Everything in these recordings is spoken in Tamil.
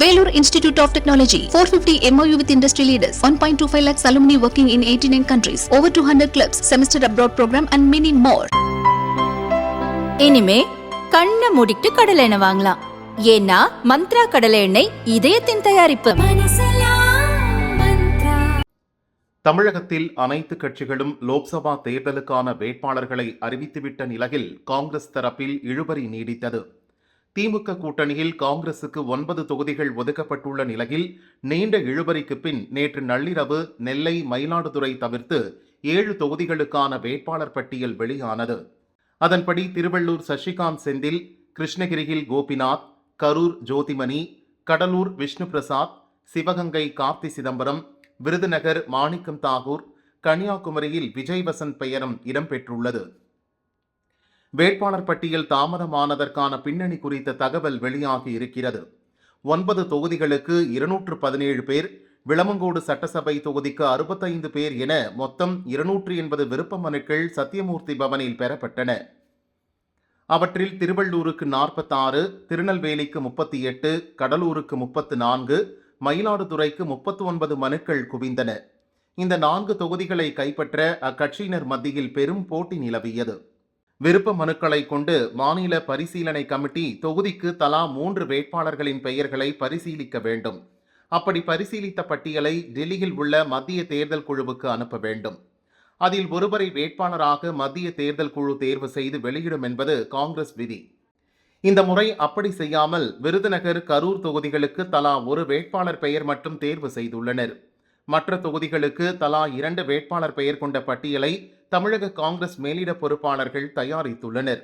Vellore Institute of Technology, 450 MOU with industry leaders, 1.25 lakhs alumni working in 89 countries, over 200 clubs, semester abroad program and many more. இனிமே கண்ணை மூடிட்டு கடலை எண்ணெய் வாங்கலாம் ஏன்னா மந்த்ரா கடலை எண்ணெய் இதயத்தின் தயாரிப்பு தமிழகத்தில் அனைத்து கட்சிகளும் லோக்சபா தேர்தலுக்கான வேட்பாளர்களை அறிவித்துவிட்ட நிலையில் காங்கிரஸ் தரப்பில் இழுபறி நீடித்தது திமுக கூட்டணியில் காங்கிரசுக்கு ஒன்பது தொகுதிகள் ஒதுக்கப்பட்டுள்ள நிலையில் நீண்ட இழுபறிக்கு பின் நேற்று நள்ளிரவு நெல்லை மயிலாடுதுறை தவிர்த்து ஏழு தொகுதிகளுக்கான வேட்பாளர் பட்டியல் வெளியானது. அதன்படி திருவள்ளூர் சசிகாந்த் செந்தில் கிருஷ்ணகிரியில் கோபிநாத் கரூர் ஜோதிமணி கடலூர் விஷ்ணு பிரசாத் சிவகங்கை கார்த்தி சிதம்பரம் விருதுநகர் மாணிக்கம் தாகூர் கன்னியாகுமரியில் விஜய் வசந்த் பெயரும் இடம்பெற்றுள்ளது. வேட்பாளர் பட்டியல் தாமதமானதற்கான பின்னணி குறித்த தகவல் வெளியாகி இருக்கிறது. ஒன்பது தொகுதிகளுக்கு இருநூற்று பதினேழு பேர் விளமங்கோடு சட்டசபை தொகுதிக்கு அறுபத்தைந்து பேர் என மொத்தம் இருநூற்று எண்பது விருப்ப மனுக்கள் சத்தியமூர்த்தி பவனில் பெறப்பட்டன. அவற்றில் திருவள்ளூருக்கு நாற்பத்தாறு திருநெல்வேலிக்கு முப்பத்தி எட்டு கடலூருக்கு முப்பத்து நான்கு மயிலாடுதுறைக்கு முப்பத்து ஒன்பது மனுக்கள் குவிந்தன. இந்த நான்கு தொகுதிகளை கைப்பற்ற அக்கட்சியினர் மத்தியில் பெரும் போட்டி நிலவியது. விருப்ப மனுக்களை கொண்டு மாநில பரிசீலனை கமிட்டி தொகுதிக்கு தலா மூன்று வேட்பாளர்களின் பெயர்களை பரிசீலிக்க வேண்டும். அப்படி பரிசீலித்த பட்டியலை டெல்லியில் உள்ள மத்திய தேர்தல் குழுவுக்கு அனுப்ப வேண்டும். அதில் ஒருவரை வேட்பாளராக மத்திய தேர்தல் குழு தேர்வு செய்து வெளியிடும் என்பது காங்கிரஸ் விதி. இந்த முறை அப்படி செய்யாமல் விருதுநகர் கரூர் தொகுதிகளுக்கு தலா ஒரு வேட்பாளர் பெயர் மட்டும் தேர்வு செய்துள்ளனர். மற்ற தொகுதிகளுக்கு தலா இரண்டு வேட்பாளர் பெயர் கொண்ட பட்டியலை தமிழக காங்கிரஸ் மேலிட பொறுப்பாளர்கள் தயாரித்துள்ளனர்.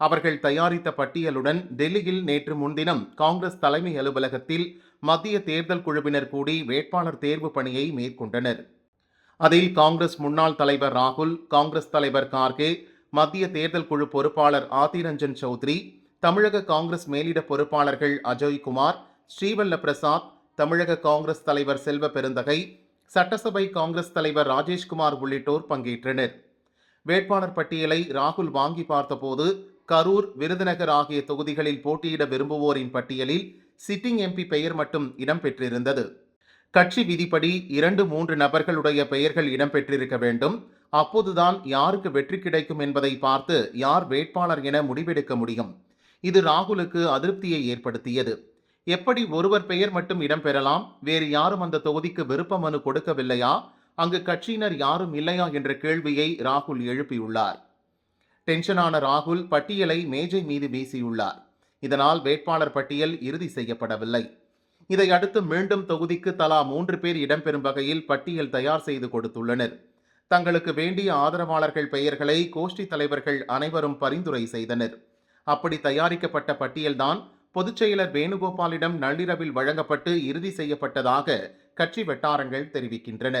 அவர்கள் தயாரித்த பட்டியலுடன் டெல்லியில் நேற்று முன்தினம் காங்கிரஸ் தலைமை அலுவலகத்தில் மத்திய தேர்தல் குழுவினர் கூடி வேட்பாளர் தேர்வு பணியை மேற்கொண்டனர். அதில் காங்கிரஸ் முன்னாள் தலைவர் ராகுல் காங்கிரஸ் தலைவர் கார்கே மத்திய தேர்தல் குழு பொறுப்பாளர் ஆதிரஞ்சன் சௌத்ரி தமிழக காங்கிரஸ் மேலிட பொறுப்பாளர்கள் அஜய்குமார் ஸ்ரீவல்ல பிரசாத் தமிழக காங்கிரஸ் தலைவர் செல்வ பெருந்தகை சட்டசபை காங்கிரஸ் தலைவர் ராஜேஷ்குமார் உள்ளிட்டோர் பங்கேற்றனர். வேட்பாளர் பட்டியலை ராகுல் வாங்கி பார்த்தபோது கரூர் விருதுநகர் ஆகிய தொகுதிகளில் போட்டியிட விரும்புவோரின் பட்டியலில் சிட்டிங் எம்பி பெயர் மட்டும் இடம்பெற்றிருந்தது கட்சி விதிப்படி இரண்டு மூன்று நபர்களுடைய பெயர்கள் இடம்பெற்றிருக்க வேண்டும். அப்போதுதான் யாருக்கு வெற்றி கிடைக்கும் என்பதை பார்த்து யார் வேட்பாளர் என முடிவெடுக்க முடியும். இது ராகுலுக்கு அதிருப்தியை ஏற்படுத்தியது. எப்படி ஒருவர் பெயர் மட்டும் இடம்பெறலாம்? வேறு யாரும் அந்த தொகுதிக்கு விருப்ப மனு கொடுக்கவில்லையா? அங்கு கட்சியினர் யாரும் இல்லையா? என்ற கேள்வியை ராகுல் எழுப்பியுள்ளார். டென்ஷனான ராகுல் பட்டியலை மேஜை மீது வீசியுள்ளார். இதனால் வேட்பாளர் பட்டியல் இறுதி செய்யப்படவில்லை. இதையடுத்து மீண்டும் தொகுதிக்கு தலா மூன்று பேர் இடம்பெறும் வகையில் பட்டியல் தயார் செய்து கொடுத்துள்ளனர். தங்களுக்கு வேண்டிய ஆதரவாளர்கள் பெயர்களை கோஷ்டி தலைவர்கள் அனைவரும் பரிந்துரை செய்தனர். அப்படி தயாரிக்கப்பட்ட பட்டியல்தான் பொதுச் செயலர் வேணுகோபாலிடம் நள்ளிரவில் வழங்கப்பட்டு இறுதி செய்யப்பட்டதாக கட்சி வட்டாரங்கள் தெரிவிக்கின்றன.